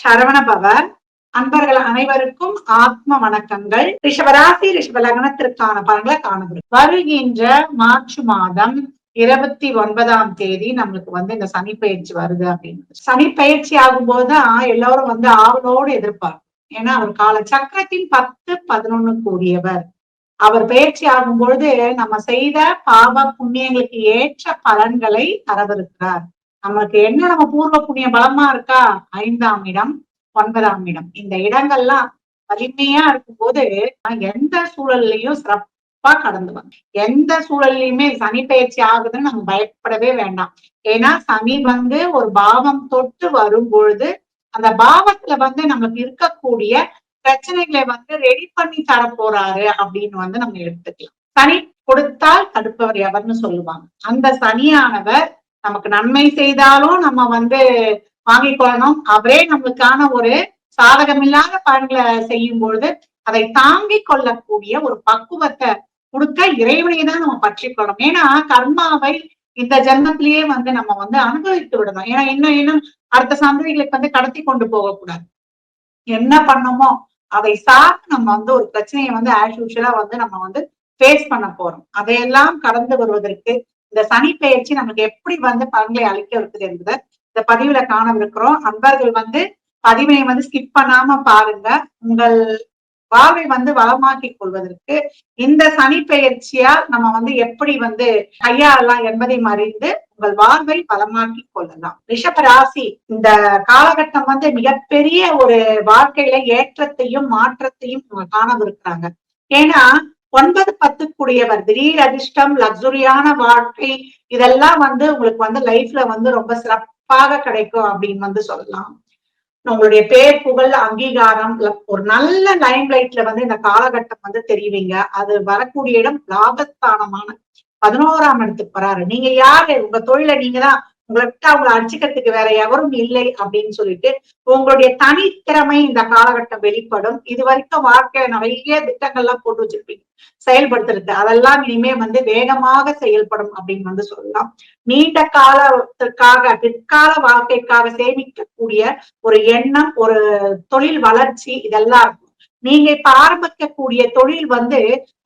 சரவணபவ அன்பர்கள் அனைவருக்கும் ஆத்ம வணக்கங்கள். ரிஷபராசி ரிஷப லக்னத்திற்கான பலன்களை காணப்படும். வருகின்ற மார்ச் மாதம் இருபத்தி ஒன்பதாம் தேதி நம்மளுக்கு வந்து இந்த சனி பயிற்சி வருது அப்படின்னு சனி பயிற்சி ஆகும் போதுதான் எல்லாரும் வந்து ஆவலோடு எதிர்ப்பார் ஏன்னா அவர் கால சக்கரத்தின் பத்து பதினொன்னு கூடியவர். அவர் பயிற்சி ஆகும் பொழுது நம்ம செய்த பாவ புண்ணியங்களுக்கு ஏற்ற பலன்களை தரவிருக்கிறார். நமக்கு என்ன? நம்ம பூர்வ புண்ணிய பலமா இருக்கா? ஐந்தாம் இடம் ஒன்பதாம் இடம். இந்த இடங்கள்லாம் வலிமையா இருக்கும்போது எந்த சூழல்லையும் சிறப்பா கடந்து வந்து எந்த சூழல்லையுமே சனி பயிற்சி ஆகுதுன்னு நம்ம பயப்படவே வேண்டாம். ஏன்னா சனி வந்து ஒரு பாவம் தொட்டு வரும் பொழுது அந்த பாவத்துல வந்து நமக்கு இருக்கக்கூடிய பிரச்சனைகளை வந்து ரெடி பண்ணி தர போறாரு அப்படின்னு வந்து நம்ம எடுத்துக்கலாம். சனி கொடுத்தால் தடுப்பவர் எவர்னு சொல்லுவாங்க. அந்த சனியானவர் நமக்கு நன்மை செய்தாலும் நம்ம வந்து வாங்கி கொள்ளணும் அவரே நம்மளுக்கான ஒரு சாதகமில்லாத பலன்களை செய்யும் பொழுது அதை தாங்கி கொள்ளக்கூடிய ஒரு பக்குவத்தை கொடுக்க இறைவனை தான் நம்ம பற்றி கொள்ளணும் ஏன்னா கர்மாவை இந்த ஜென்மத்திலேயே வந்து நம்ம வந்து அனுபவித்து விடணும். ஏன்னா இன்னும் இன்னும் அடுத்த சந்ததிகளுக்கு வந்து கடத்தி கொண்டு போகக்கூடாது. என்ன பண்ணமோ அதை சார்ந்து நம்ம வந்து ஒரு பிரச்சனையை வந்து ஆஸ் யூஷுவலா வந்து நம்ம வந்து ஃபேஸ் பண்ண போறோம். அதையெல்லாம் கடந்து வருவதற்கு இந்த சனி பயிற்சி நமக்கு எப்படி வந்து பலன்களை அளிக்க இருக்குது என்பதை இந்த பதிவுல காணவிருக்கிறோம். அன்பர்கள் வந்து பதிவினை வந்து ஸ்கிப் பண்ணாம பாருங்க. உங்கள் வாழ்வை வந்து வளமாக்கி கொள்வதற்கு இந்த சனி பெயர்ச்சியால் நம்ம வந்து எப்படி வந்து கையாளலாம் என்பதை மறிந்து உங்கள் வாழ்வை வளமாக்கி கொள்ளலாம். ரிஷபராசி இந்த காலகட்டம் வந்து மிகப்பெரிய ஒரு வாழ்க்கையில ஏற்றத்தையும் மாற்றத்தையும் காணவிருக்கிறாங்க. ஏன்னா ஒன்பது பத்து கூடியவர் திடீர் அதிர்ஷ்டம் லக்ஸுரியான வாழ்க்கை இதெல்லாம் வந்து உங்களுக்கு வந்து லைஃப்ல வந்து ரொம்ப சிறப்பாக கிடைக்கும் அப்படின்னு வந்து சொல்லலாம். உங்களுடைய பேர் புகழ் அங்கீகாரம் ஒரு நல்ல லைம் லைட்ல வந்து இந்த காலகட்டம் வந்து தெரிவிங்க. அது வரக்கூடிய இடம் லாபஸ்தானமான பதினோராம் இடத்துக்கு வராரு நீங்க யாரு? உங்க தொழில நீங்க தான் உங்களை விட்டு அவங்களை அடிச்சுக்கிறதுக்கு வேற எவரும் இல்லை அப்படின்னு சொல்லிட்டு உங்களுடைய தனித்திறமை இந்த காலகட்டம் வெளிப்படும். இது வரைக்கும் வாழ்க்கையில நிறைய திட்டங்கள்லாம் போட்டு வச்சிருப்பீங்க. செயல்படுத்துறது. அதெல்லாம் இனிமே வந்து வேகமாக செயல்படும் அப்படின்னு வந்து சொல்லலாம். நீண்ட காலத்திற்காக பிற்கால வாழ்க்கைக்காக சேமிக்கக்கூடிய ஒரு எண்ணம் ஒரு தொழில் வளர்ச்சி இதெல்லாம் இருக்கும். நீங்க இப்ப ஆரம்பிக்கக்கூடிய தொழில் வந்து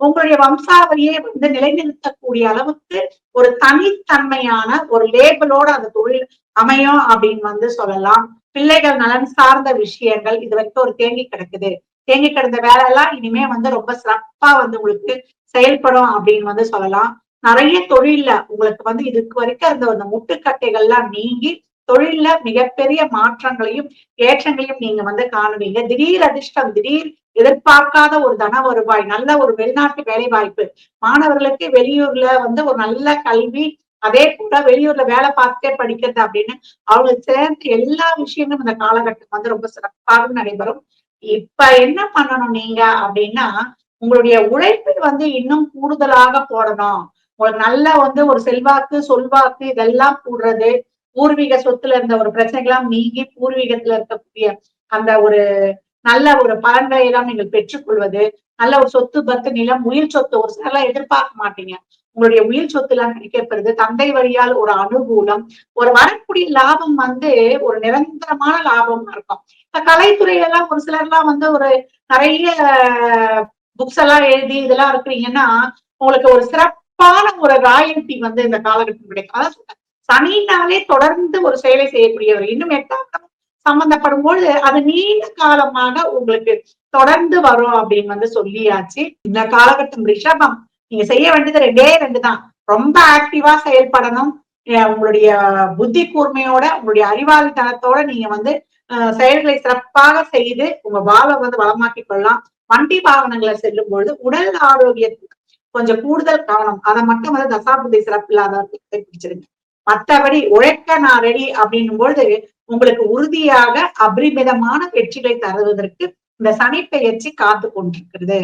உங்களுடைய வம்சாவளியே வந்து நிலைநிறுத்தக்கூடிய அளவுக்கு ஒரு தனித்தன்மையான ஒரு லேபிளோட அந்த தொழில் அமையும் அப்படின்னு வந்து சொல்லலாம். பிள்ளைகள் நலன் சார்ந்த விஷயங்கள் இது வரைக்கும் ஒரு தேங்கி கிடக்குது. தேங்கி கிடந்த வேலை எல்லாம் இனிமே வந்து ரொம்ப சிறப்பா வந்து உங்களுக்கு செயல்படும் அப்படின்னு வந்து சொல்லலாம். நிறைய தொழில்ல உங்களுக்கு வந்து இதுக்கு வரைக்கும் அந்த அந்த முட்டுக்கட்டைகள்லாம் நீங்கி தொழில்ல மிகப்பெரிய மாற்றங்களையும் ஏற்றங்களையும் நீங்க வந்து காணுவீங்க. திடீர் அதிர்ஷ்டம் திடீர் எதிர்பார்க்காத ஒரு தன வருவாய் நல்ல ஒரு வெளிநாட்டு வேலை வாய்ப்பு மாணவர்களுக்கு வெளியூர்ல வந்து ஒரு நல்ல கல்வி அதே போல வெளியூர்ல வேலை பார்த்துட்டே படிக்கிறது அப்படின்னு அவங்களுக்கு சேர்ந்து எல்லா விஷயங்களும் இந்த காலகட்டம் வந்து ரொம்ப சிறப்பாக நடைபெறும். இப்ப என்ன பண்ணணும் நீங்க அப்படின்னா உங்களுடைய உழைப்பை வந்து இன்னும் கூடுதலாக போடணும். உங்களுக்கு நல்ல வந்து ஒரு செல்வாக்கு சொல்வாக்கு இதெல்லாம் கூடுறது பூர்வீக சொத்துல இருந்த ஒரு பிரச்சனைகள்லாம் நீங்கி பூர்வீகத்துல இருக்கக்கூடிய அந்த ஒரு நல்ல ஒரு பலன்களை எல்லாம் நீங்கள் பெற்றுக்கொள்வது நல்ல ஒரு சொத்து பத்து நிலம் உயிர் சொத்து ஒரு சிலர்லாம் எதிர்பார்க்க மாட்டீங்க. உங்களுடைய உயிர் சொத்து எல்லாம் கிடைக்கப்படுது. தந்தை வழியால் ஒரு அனுகூலம் ஒரு வரக்கூடிய லாபம் வந்து ஒரு நிரந்தரமான லாபமா இருக்கும் இப்ப கலைத்துறையில எல்லாம் ஒரு சிலர்லாம் வந்து ஒரு நிறைய புக்ஸ் எல்லாம் எழுதி இதெல்லாம் இருக்கிறீங்கன்னா உங்களுக்கு ஒரு சிறப்பான ஒரு ராயல்டி வந்து இந்த காலகட்டம் கிடைக்கும். அதான் சனினாலே தொடர்ந்து ஒரு செயலை செய்யக்கூடியவர். இன்னும் எட்டாம் சம்பந்தப்படும் பொழுது அது நீண்ட காலமாக உங்களுக்கு தொடர்ந்து வரும் அப்படின்னு வந்து சொல்லியாச்சு. இந்த காலகட்டம் ரிஷபம். நீங்க செய்ய வேண்டியது ரெண்டே ரெண்டு தான். ரொம்ப ஆக்டிவா செயல்படணும். உங்களுடைய புத்தி கூர்மையோட உங்களுடைய அறிவாளித்தனத்தோட நீங்க வந்து செயல்களை சிறப்பாக செய்து உங்க வாழை வந்து வளமாக்கி கொள்ளலாம். வண்டி வாகனங்களை செல்லும் பொழுது உடல் ஆரோக்கியத்துக்கு கொஞ்சம் கூடுதல் கவனம். அதை மட்டும் வந்து தசாபுத்தி சிறப்பு இல்லாத பிடிச்சிருங்க. மற்றபடி உழைக்க நான் ரெடி அப்படின்னும் பொழுது உங்களுக்கு உறுதியாக அபரிமிதமான வெற்றிகளை தருவதற்கு இந்த சனி பெயர்ச்சி காத்து கொண்டிருக்கிறது.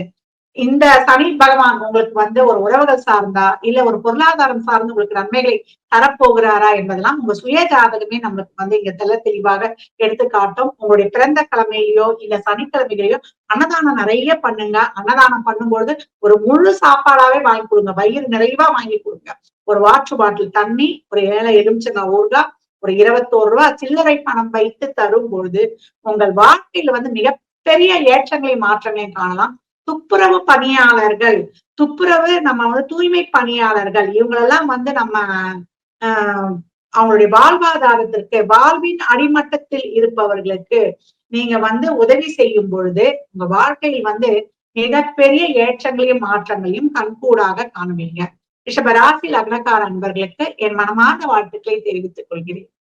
இந்த சனி பகவான் உங்களுக்கு வந்து ஒரு உறவுகள் சார்ந்தா இல்ல ஒரு பொருளாதாரம் சார்ந்து உங்களுக்கு நன்மைகளை தரப்போகிறாரா என்பதெல்லாம் உங்க சுய ஜாதகமே நம்மளுக்கு வந்து இங்க தெல்ல தெளிவாக எடுத்து காட்டும். உங்களுடைய பிறந்த கிழமையிலயோ இல்ல சனிக்கிழமைகளையோ அன்னதானம் நிறைய பண்ணுங்க. அன்னதானம் பண்ணும்பொழுது ஒரு முழு சாப்பாடாவே வாங்கி கொடுங்க. வயிறு நிறைவா வாங்கி கொடுங்க. ஒரு வாட்ரு பாட்டில் தண்ணி ஒரு ஏழை எலுமிச்சங்க ஊர்கா ஒரு இருபத்தோரு ரூபா சில்லறை பணம் வைத்து தரும் பொழுது உங்கள் வாழ்க்கையில வந்து மிகப்பெரிய ஏற்றங்களை மாற்றங்களையும் காணலாம். துப்புரவு பணியாளர்கள் துப்புரவு நம்ம வந்து தூய்மை பணியாளர்கள் இவங்களெல்லாம் வந்து நம்ம ஆஹ் அவங்களுடைய வாழ்வாதாரத்திற்கு வாழ்வின் அடிமட்டத்தில் இருப்பவர்களுக்கு நீங்க வந்து உதவி செய்யும் பொழுது உங்க வாழ்க்கையில் வந்து மிகப்பெரிய ஏற்றங்களையும் மாற்றங்களையும் கண்கூடாக காணுவீங்க. ரிஷபராசி லக்னக்கார அன்பர்களுக்கு என் மனமார்ந்த வாழ்த்துக்களை தெரிவித்துக் கொள்கிறேன்.